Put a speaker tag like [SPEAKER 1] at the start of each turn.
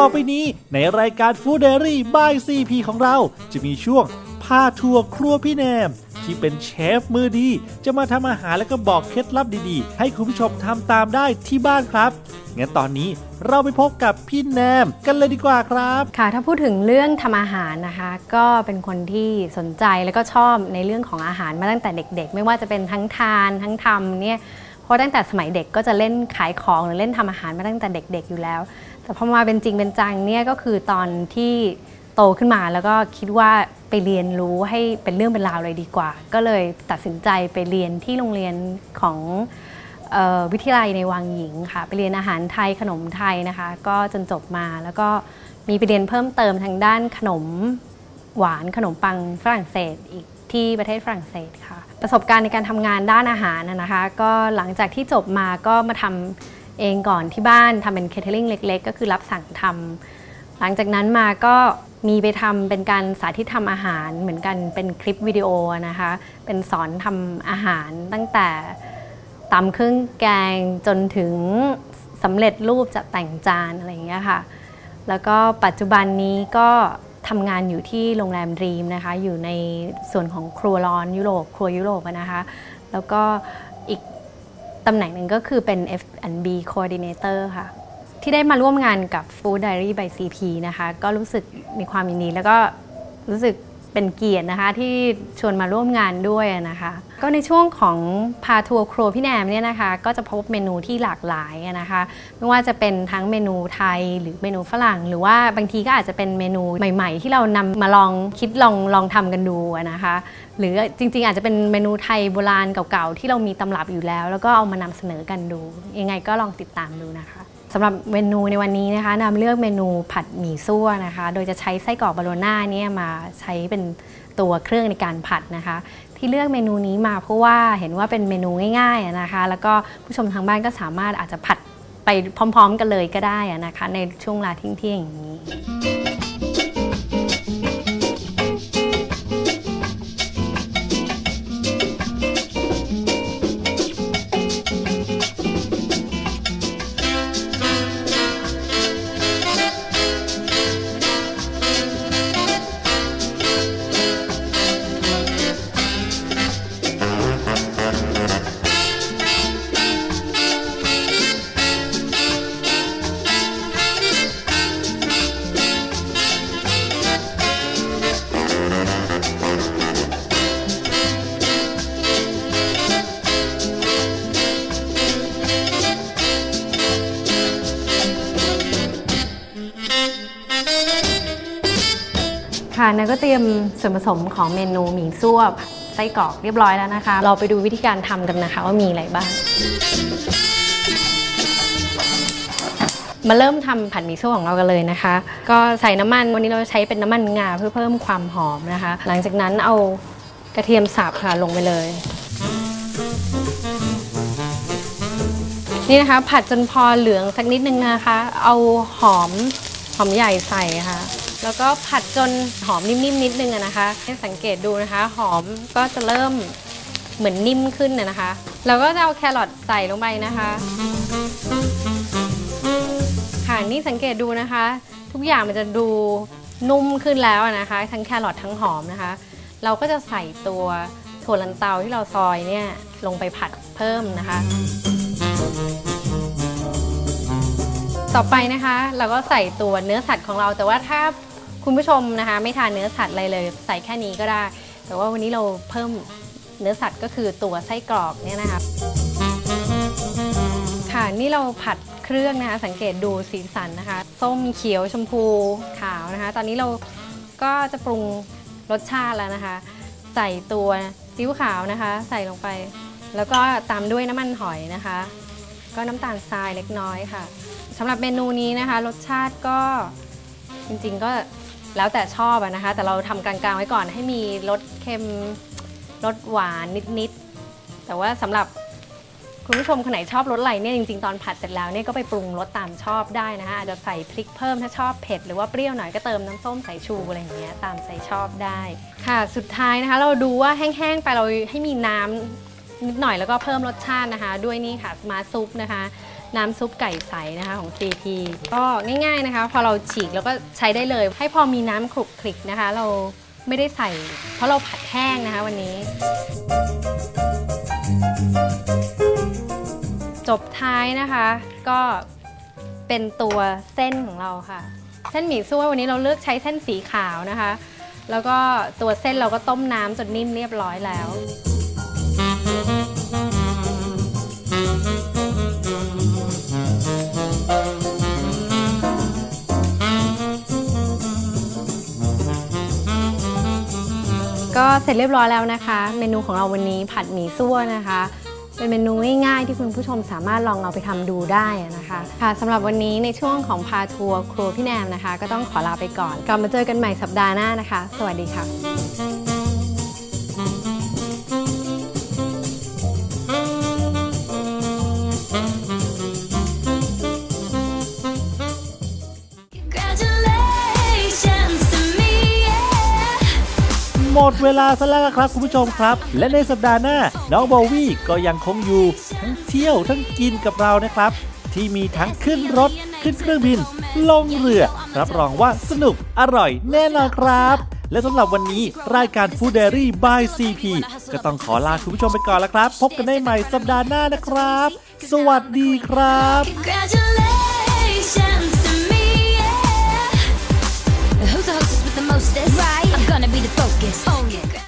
[SPEAKER 1] ต่อไปนี้ ในรายการฟู้ดเดลี่บายซีพีของเราจะมีช่วงพาทัวร์ครัวพี่แนม ที่เป็นเชฟมือดี จะมาทำอาหารแล้วก็บอกเคล็ดลับดีๆ ให้คุณผู้ชมทำตามได้ที่บ้านครับงั้นตอนนี้เราไปพบกับพี่แนมกันเลยดีกว่าครับ
[SPEAKER 2] ค่ะ ถ้าพูดถึงเรื่องทำอาหารนะคะ ก็เป็นคนที่สนใจแล้วก็ชอบในเรื่องของอาหารมาตั้งแต่เด็ก ๆ ไม่ว่าจะเป็นทั้งทานทั้งทำเนี่ยเพราะตั้งแต่สมัยเด็กก็จะเล่นขายของหรือเล่นทำอาหารมาตั้งแต่เด็ก ๆ อยู่แล้ว แต่พอมาเป็นจริงเป็นจังเนี่ยก็คือตอนที่โตขึ้นมาแล้วก็คิดว่าไปเรียนรู้ให้เป็นเรื่องเป็นราวเลยดีกว่า ก็เลยตัดสินใจไปเรียนที่โรงเรียนของออวิทยาลัยในวังหญิงค่ะ ไปเรียนอาหารไทยขนมไทยนะคะ ก็จนจบมาแล้วก็มีไปเรียนเพิ่มเติมทางด้านขนมหวานขนมปังฝรั่งเศสอีกที่ประเทศฝรั่งเศสค่ะ ประสบการณ์ในการทำงานด้านอาหารนะคะ ก็หลังจากที่จบมาก็มาทำ เองก่อนที่บ้านทำเป็นเคเทอริงเล็ก ๆ ก็คือรับสั่งทำหลังจากนั้นมาก็มีไปทำเป็นการสาธิตทำอาหารเหมือนกันเป็นคลิปวิดีโอนะคะ เป็นสอนทำอาหารตั้งแต่ตำเครื่องแกงจนถึงสำเร็จรูปจะแต่งจานอะไรอย่างเงี้ยค่ะ แล้วก็ปัจจุบันนี้ก็ทำงานอยู่ที่โรงแรมดรีมนะคะ อยู่ในส่วนของครัวร้อนยุโรปครัวยุโรปนะคะ แล้วก็ ตำแหน่งหนึ่งก็คือเป็น F&B Coordinator ค่ะ ที่ได้มาร่วมงานกับ Food Diary by CP นะคะ ก็รู้สึกมีความยินดีแล้วก็รู้สึก เป็นเกียรตินะคะที่ชวนมาร่วมงานด้วยนะคะ ก็ในช่วงของพาทัวร์ครัวพี่แนมเนี่ยนะคะก็จะพบเมนูที่หลากหลายนะคะ ไม่ว่าจะเป็นทั้งเมนูไทยหรือเมนูฝรั่ง หรือว่าบางทีก็อาจจะเป็นเมนูใหม่ ๆ ที่เรานำมาลองคิดลองลองทำกันดูนะคะ หรือจริงๆ อาจจะเป็นเมนูไทยโบราณเก่าๆที่เรามีตำรับอยู่แล้ว แล้วก็เอามานำเสนอกันดู ยังไงก็ลองติดตามดูนะคะ สำหรับเมนูในวันนี้นะคะนำเลือกเมนูผัดหมี่ซั่วนะคะ โดยจะใช้ไส้กรอกบาโลน่าเนี่ยมาใช้เป็นตัวเครื่องในการผัดนะคะ ที่เลือกเมนูนี้มาเพราะว่าเห็นว่าเป็นเมนูง่ายๆนะคะ แล้วก็ผู้ชมทางบ้านก็สามารถอาจจะผัดไปพร้อม ๆ กันเลยก็ได้นะคะ ในช่วงเวลาเที่ยงๆอย่างนี้ นันก็เตรียมส่วนผสมของเมนูหมี่ซั่วไส้กรอกเรียบร้อยแล้วนะคะ เราไปดูวิธีการทำกันนะคะว่ามีอะไรบ้าง มาเริ่มทำผัดหมี่ซั่วของเรากันเลยนะคะ ก็ใส่น้ำมันวันนี้เราใช้เป็นน้ำมันงาเพื่อเพิ่มความหอมนะคะ หลังจากนั้นเอากระเทียมสับค่ะลงไปเลย นี่นะคะ ผัดจนพอเหลืองสักนิดนึงนะคะ เอาหอมหอมใหญ่ใส่ค่ะ แล้วก็ผัดจนหอมนิ่มๆนิดนึงอะนะคะ ให้สังเกตดูนะคะ หอมก็จะเริ่มเหมือนนิ่มขึ้นนะนะคะเราก็จะเอาแครอทใส่ลงไปนะคะ ค่ะนี่สังเกตดูนะคะ ทุกอย่างมันจะดูนุ่มขึ้นแล้วนะคะ ทั้งแครอททั้งหอมนะคะ เราก็จะใส่ตัวถั่วลันเตาที่เราซอยเนี่ยลงไปผัดเพิ่มนะคะ ต่อไปนะคะ เราก็ใส่ตัวเนื้อสัตว์ของเราแต่ว่าถ้า คุณผู้ชมนะคะ ไม่ทานเนื้อสัตว์อะไรเลย ใส่แค่นี้ก็ได้ แต่ว่าวันนี้เราเพิ่มเนื้อสัตว์ก็คือตัวไส้กรอกเนี่ยนะคะค่ะนี่เราผัดเครื่องนะคะ สังเกตดูสีสันนะคะ ส้มเขียวชมพูขาวนะคะ ตอนนี้เราก็จะปรุงรสชาติแล้วนะคะ ใส่ตัวซีอิ๊วขาวนะคะ ใส่ลงไป แล้วก็ตามด้วยน้ำมันหอยนะคะ ก็น้ำตาลทรายเล็กน้อยค่ะสำหรับเมนูนี้นะคะ รสชาติก็จริงๆก็ แล้วแต่ชอบนะคะ แต่เราทำกลางๆไว้ก่อนให้มีรสเค็มรสหวานนิดๆ แต่ว่าสำหรับคุณผู้ชมคนไหนชอบรสอะไรเนี่ยจริงๆ ตอนผัดเสร็จแล้วเนี่ยก็ไปปรุงรสตามชอบได้นะคะอาจจะใส่พริกเพิ่มถ้าชอบเผ็ดหรือว่าเปรี้ยวหน่อยก็เติมน้ำส้มสายชูอะไรอย่างเงี้ยตามใจชอบได้ค่ะ สุดท้ายนะคะ เราดูว่าแห้งๆไปเราให้มีน้ำนิดหน่อยแล้วก็เพิ่มรสชาตินะคะ ด้วยนี่ค่ะมาซุปนะคะ น้ำซุปไก่ใสนะคะของ CP ก็ง่ายๆนะคะ พอเราฉีกแล้วก็ใช้ได้เลย ให้พอมีน้ำคลุกคลิกนะคะ เราไม่ได้ใส่ เพราะเราผัดแห้งนะคะวันนี้ จบท้ายนะคะก็เป็นตัวเส้นของเราค่ะ เส้นหมี่ซั่ววันนี้เราเลือกใช้เส้นสีขาวนะคะ แล้วก็ตัวเส้นเราก็ต้มน้ำจนนิ่มเรียบร้อยแล้ว ก็เสร็จเรียบร้อยแล้วนะคะ เมนูของเราวันนี้ผัดหมี่ซั่วนะคะ เป็นเมนูง่ายๆที่คุณผู้ชมสามารถลองเอาไปทำดูได้นะคะค่ะสำหรับวันนี้ในช่วงของพาทัวร์ครัวพี่แนมนะคะ ก็ต้องขอลาไปก่อนกลับมาเจอกันใหม่สัปดาห์หน้านะคะ สวัสดีค่ะ
[SPEAKER 1] มดเวลาซะแล้วครับคุณผู้ชมครับ และในสัปดาห์หน้า น้องโบวี่ก็ยังคงอยู่ ทั้งเที่ยวทั้งกินกับเรานะครับ ที่มีทั้งขึ้นรถ ขึ้นเครื่องบิน ลงเรือ รับรองว่าสนุกอร่อยแน่นอนครับ และสำหรับวันนี้รายการ Food Diary by CP ก็ต้องขอลาคุณผู้ชมไปก่อนแล้วครับ พบกันได้ใหม่สัปดาห์หน้านะครับ สวัสดีครับ
[SPEAKER 3] Congratulations post. Right. I'm gonna be the focus. Own it.